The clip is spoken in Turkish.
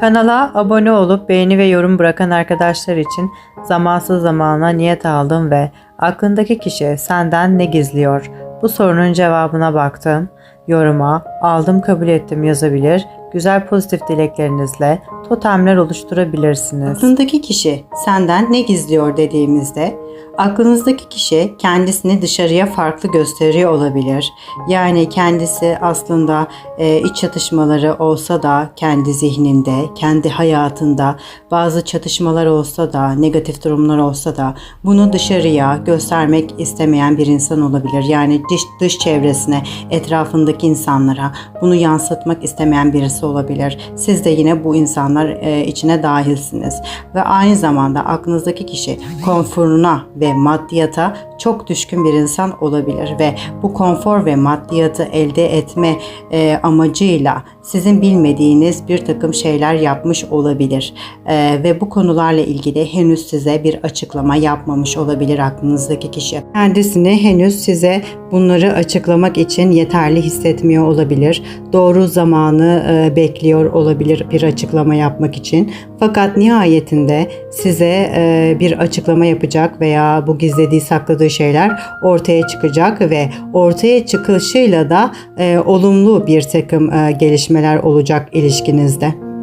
Kanala abone olup beğeni ve yorum bırakan arkadaşlar için zamansız zamana niyet aldım ve aklındaki kişi senden ne gizliyor? Bu sorunun cevabına baktım. Yoruma aldım kabul ettim yazabilir. Güzel pozitif dileklerinizle totemler oluşturabilirsiniz. Aklındaki kişi senden ne gizliyor dediğimizde aklınızdaki kişi kendisini dışarıya farklı gösteriyor olabilir. Yani kendisi aslında e, iç çatışmaları olsa da kendi zihninde, kendi hayatında bazı çatışmalar olsa da, negatif durumlar olsa da bunu dışarıya göstermek istemeyen bir insan olabilir. Yani dış, dış çevresine, etrafındaki insanlara bunu yansıtmak istemeyen birisi olabilir. Siz de yine bu insanlar e, içine dahilsiniz. Ve aynı zamanda aklınızdaki kişi konforuna ve maddiyata çok düşkün bir insan olabilir ve bu konfor ve maddiyatı elde etme e, amacıyla sizin bilmediğiniz bir takım şeyler yapmış olabilir E, ve bu konularla ilgili henüz size bir açıklama yapmamış olabilir aklınızdaki kişi. Kendisini henüz size bunları açıklamak için yeterli hissetmiyor olabilir. Doğru zamanı e, bekliyor olabilir bir açıklama yapmak için. Fakat nihayetinde size e, bir açıklama yapacak veya bu gizlediği sakladığı şeyler ortaya çıkacak ve ortaya çıkışıyla da e, olumlu bir takım e, gelişmeler olacak ilişkinizde.